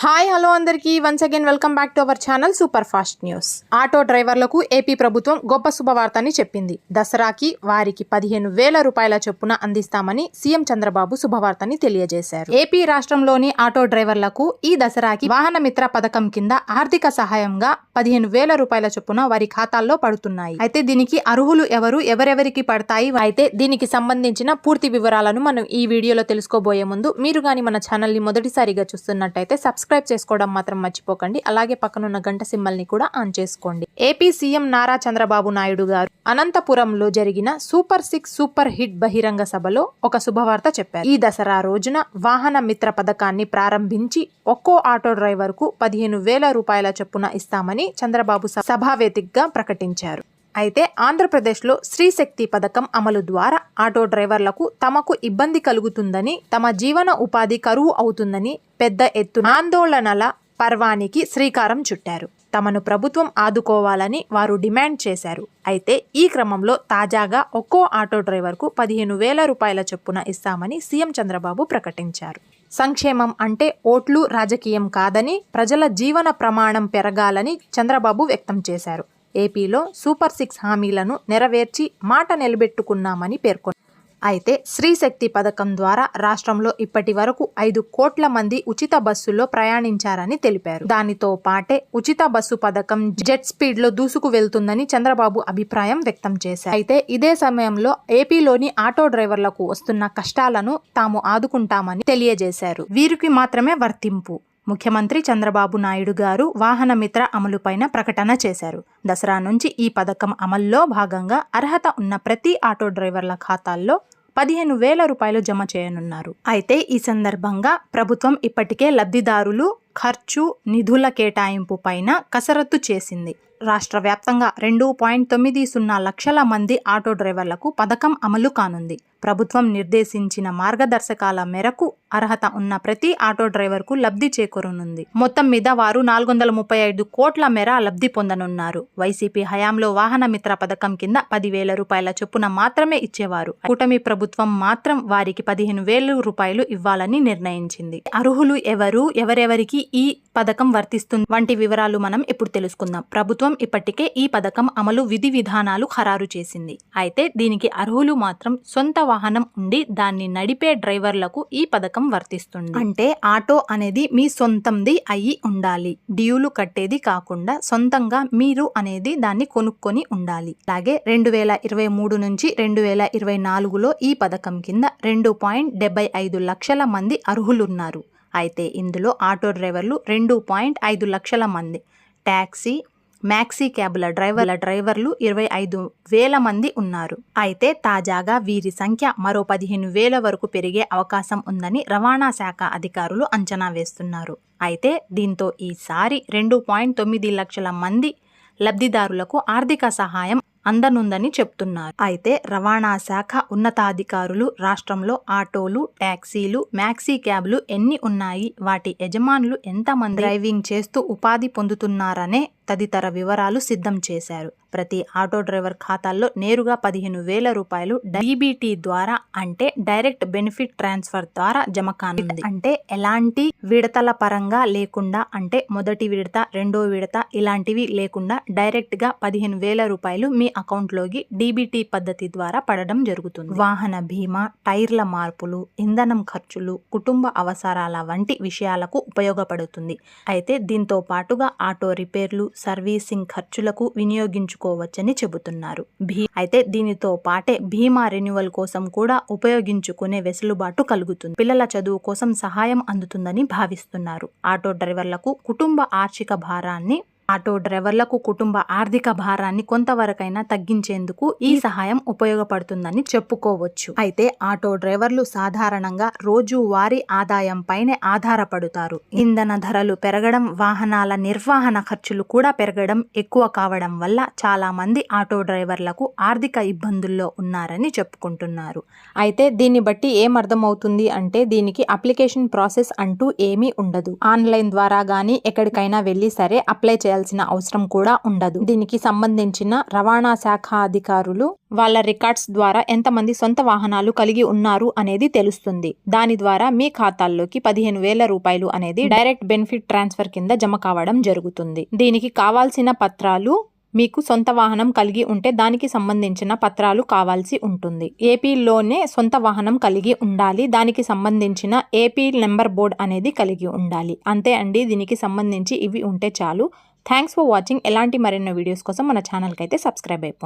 Hi hello అందరికీ. Once again welcome back to our channel super fast news auto డ్రైవర్లకు AP ప్రభుత్వం గొప్ప శుభవార్తని చెప్పింది. దసరాకి వారికి పదిహేను వేల రూపాయల చొప్పున అందిస్తామని సీఎం చంద్రబాబు శుభవార్తని తెలియజేశారు. ఏపీ రాష్ట్రంలోని ఆటో డ్రైవర్లకు ఈ దసరాకి వాహన మిత్ర పథకం కింద ఆర్థిక సహాయంగా పదిహేను వేల రూపాయల చొప్పున వారి ఖాతాల్లో పడుతున్నాయి. అయితే దీనికి అర్హులు ఎవరు ఎవరెవరికి పడతాయి? అయితే దీనికి సంబంధించిన పూర్తి వివరాలను మనం ఈ వీడియోలో తెలుసుకోబోయే ముందు మీరు గాని మన ఛానల్ని మొదటిసారిగా చూస్తున్నట్టయితే సబ్స్క్రైబ్ చేసుకోవడం మాత్రం మర్చిపోకండి. అలాగే పక్కనున్న గంట సింబల్ని కూడా ఆన్ చేసుకోండి. ఏపీ సీఎం నారా చంద్రబాబు నాయుడు గారు అనంతపురంలో జరిగిన సూపర్ సిక్స్ సూపర్ హిట్ బహిరంగ సభలో ఒక శుభవార్త చెప్పారు. ఈ దసరా రోజున వాహన మిత్ర పథకాన్ని ప్రారంభించి ఒక్కో ఆటో డ్రైవర్కు పదిహేను వేల రూపాయల చొప్పున ఇస్తామని చంద్రబాబు స- సభావేదికగా ప్రకటించారు. అయితే ఆంధ్రప్రదేశ్లో స్త్రీశక్తి పథకం అమలు ద్వారా ఆటో డ్రైవర్లకు తమకు ఇబ్బంది కలుగుతుందని తమ జీవన ఉపాధి కరువు అవుతుందని పెద్ద ఎత్తున ఆందోళనల పర్వానికి శ్రీకారం చుట్టారు. తమను ప్రభుత్వం ఆదుకోవాలని వారు డిమాండ్ చేశారు. అయితే ఈ క్రమంలో తాజాగా ఒక్కో ఆటో డ్రైవర్కు పదిహేను వేల రూపాయల చొప్పున ఇస్తామని సీఎం చంద్రబాబు ప్రకటించారు. సంక్షేమం అంటే ఓట్లు రాజకీయం కాదని ప్రజల జీవన ప్రమాణం పెరగాలని చంద్రబాబు వ్యక్తం చేశారు. ఏపీలో సూపర్ సిక్స్ హామీలను నెరవేర్చి మాట నిలబెట్టుకున్నామని పేర్కొన్నారు. అయితే శ్రీశక్తి పథకం ద్వారా రాష్ట్రంలో ఇప్పటి వరకు ఐదు కోట్ల మంది ఉచిత బస్సుల్లో ప్రయాణించారని తెలిపారు. దానితో పాటే ఉచిత బస్సు పథకం జెట్ స్పీడ్లో దూసుకు వెళ్తుందని చంద్రబాబు అభిప్రాయం వ్యక్తం చేశారు. అయితే ఇదే సమయంలో ఏపీలోని ఆటో డ్రైవర్లకు వస్తున్న కష్టాలను తాము ఆదుకుంటామని తెలియజేశారు. వీరికి మాత్రమే వర్తింపు. ముఖ్యమంత్రి చంద్రబాబు నాయుడు గారు వాహనమిత్ర అమలుపైన ప్రకటన చేశారు. దసరా నుంచి ఈ పథకం అమల్లో భాగంగా అర్హత ఉన్న ప్రతి ఆటో డ్రైవర్ల ఖాతాల్లో పదిహేను వేల రూపాయలు జమ చేయనున్నారు. అయితే ఈ సందర్భంగా ప్రభుత్వం ఇప్పటికే లబ్ధిదారులు ఖర్చు నిధుల కేటాయింపు పైన కసరత్తు చేసింది. రాష్ట్ర వ్యాప్తంగా రెండు పాయింట్ తొమ్మిది సున్నా లక్షల మంది ఆటో డ్రైవర్లకు పథకం అమలు కానుంది. ప్రభుత్వం నిర్దేశించిన మార్గదర్శకాల మేరకు అర్హత ఉన్న ప్రతి ఆటో డ్రైవర్కు లబ్ధి చేకూరనుంది. మొత్తం మీద వారు నాలుగు వందల ముప్పై ఐదు కోట్ల మేర లబ్ధి పొందనున్నారు. వైసీపీ హయాంలో వాహన మిత్ర పథకం కింద పదివేల రూపాయల చొప్పున మాత్రమే ఇచ్చేవారు. కూటమి ప్రభుత్వం మాత్రం వారికి పదిహేను వేల రూపాయలు ఇవ్వాలని నిర్ణయించింది. అర్హులు ఎవరు ఎవరెవరికి ఈ పథకం వర్తిస్తుంది వంటి వివరాలు మనం ఇప్పుడు తెలుసుకుందాం. ప్రభుత్వం ఇప్పటికే ఈ పథకం అమలు విధి విధానాలు ఖరారు చేసింది. అయితే దీనికి అర్హులు మాత్రం సొంత వాహనం ఉండి దాన్ని నడిపే డ్రైవర్లకు ఈ పథకం వర్తిస్తుంది. అంటే ఆటో అనేది మీ సొంతంది అయి ఉండాలి. డ్యూలు కట్టేది కాకుండా సొంతంగా మీరు అనేది దాన్ని కొనుక్కొని ఉండాలి. అలాగే రెండు వేల ఇరవై మూడు నుంచి రెండు వేల ఇరవై నాలుగులో ఈ పథకం కింద రెండు పాయింట్ డెబ్బై ఐదు లక్షల మంది అర్హులున్నారు. అయితే ఇందులో ఆటో డ్రైవర్లు రెండు పాయింట్ ఐదు లక్షల మంది. ట్యాక్సీ మ్యాక్సీ క్యాబ్ల డ్రైవర్ల డ్రైవర్లు ఇరవై ఐదు వేల మంది ఉన్నారు. అయితే తాజాగా వీరి సంఖ్య మరో పదిహేను వేల వరకు పెరిగే అవకాశం ఉందని రవాణా శాఖ అధికారులు అంచనా వేస్తున్నారు. అయితే దీంతో ఈసారి రెండు పాయింట్ తొమ్మిది లక్షల మంది లబ్ధిదారులకు ఆర్థిక సహాయం అందనుందని చెప్తున్నారు. అయితే రవాణా శాఖ ఉన్నతాధికారులు రాష్ట్రంలో ఆటోలు ట్యాక్సీలు మ్యాక్సీ క్యాబ్లు ఎన్ని ఉన్నాయి? వాటి యజమానులు ఎంతమంది డ్రైవింగ్ చేస్తూ ఉపాధి పొందుతున్నారనే తదితర వివరాలు సిద్ధం చేశారు. ప్రతి ఆటో డ్రైవర్ ఖాతాల్లో నేరుగా పదిహేను వేల రూపాయలు డీబీటీ ద్వారా అంటే డైరెక్ట్ బెనిఫిట్ ట్రాన్స్ఫర్ ద్వారా జమ కానుంది. అంటే ఎలాంటి విడతల పరంగా లేకుండా అంటే మొదటి విడత రెండో విడత ఇలాంటివి లేకుండా డైరెక్ట్గా పదిహేను వేల రూపాయలు మీ అకౌంట్లోకి డీబీటీ పద్ధతి ద్వారా పడడం జరుగుతుంది. వాహన బీమా టైర్ల మార్పులు ఇంధనం ఖర్చులు కుటుంబ అవసరాల వంటి విషయాలకు ఉపయోగపడుతుంది. అయితే దీంతో పాటుగా ఆటో రిపేర్లు సర్వీసింగ్ ఖర్చులకు వినియోగించుకోవచ్చని చెబుతున్నారు. భీ అయితే దీనితో పాటే భీమా రెన్యువల్ కోసం కూడా ఉపయోగించుకునే వెసులుబాటు కలుగుతుంది. పిల్లల చదువు కోసం సహాయం అందుతుందని భావిస్తున్నారు. ఆటో డ్రైవర్లకు కుటుంబ ఆర్థిక భారాన్ని ఆటో డ్రైవర్లకు కుటుంబ ఆర్థిక భారాన్ని కొంతవరకైనా తగ్గించేందుకు ఈ సహాయం ఉపయోగపడుతుందని చెప్పుకోవచ్చు. అయితే ఆటో డ్రైవర్లు సాధారణంగా రోజు వారి ఆదాయం పైనే ఆధారపడుతారు. ఇంధన ధరలు పెరగడం వాహనాల నిర్వహణ ఖర్చులు కూడా పెరగడం ఎక్కువ కావడం వల్ల చాలా మంది ఆటో డ్రైవర్లకు ఆర్థిక ఇబ్బందుల్లో ఉన్నారని చెప్పుకుంటున్నారు. అయితే దీన్ని బట్టి ఏమర్థమవుతుంది అంటే దీనికి అప్లికేషన్ ప్రాసెస్ అంటూ ఏమీ ఉండదు. ఆన్లైన్ ద్వారా గానీ ఎక్కడికైనా వెళ్ళి సరే అప్లై చేయాలి. చేయాల్సిన అవసరం కూడా ఉండదు. దీనికి సంబంధించిన రవాణా శాఖ అధికారులు వాళ్ళ రికార్డ్స్ ద్వారా ఎంతమంది సొంత వాహనాలు కలిగి ఉన్నారు అనేది తెలుస్తుంది. దాని ద్వారా మీ ఖాతాల్లోకి పదిహేను వేల రూపాయలు అనేది డైరెక్ట్ బెనిఫిట్ ట్రాన్స్ఫర్ కింద జమ కావడం జరుగుతుంది. దీనికి కావాల్సిన పత్రాలు మీకు సొంత వాహనం కలిగి ఉంటే దానికి సంబంధించిన పత్రాలు కావాల్సి ఉంటుంది. ఏపీలోనే సొంత వాహనం కలిగి ఉండాలి దానికి సంబంధించిన ఏపీ నెంబర్ బోర్డ్ అనేది కలిగి ఉండాలి. అంతే అండి దీనికి సంబంధించి ఇవి ఉంటే చాలు. థ్యాంక్స్ ఫర్ వాచింగ్ ఎలాంటి మరెన్నో వీడియోస్ కోసం మన ఛానల్కి అయితే సబ్స్క్రైబ్ అయిపోండి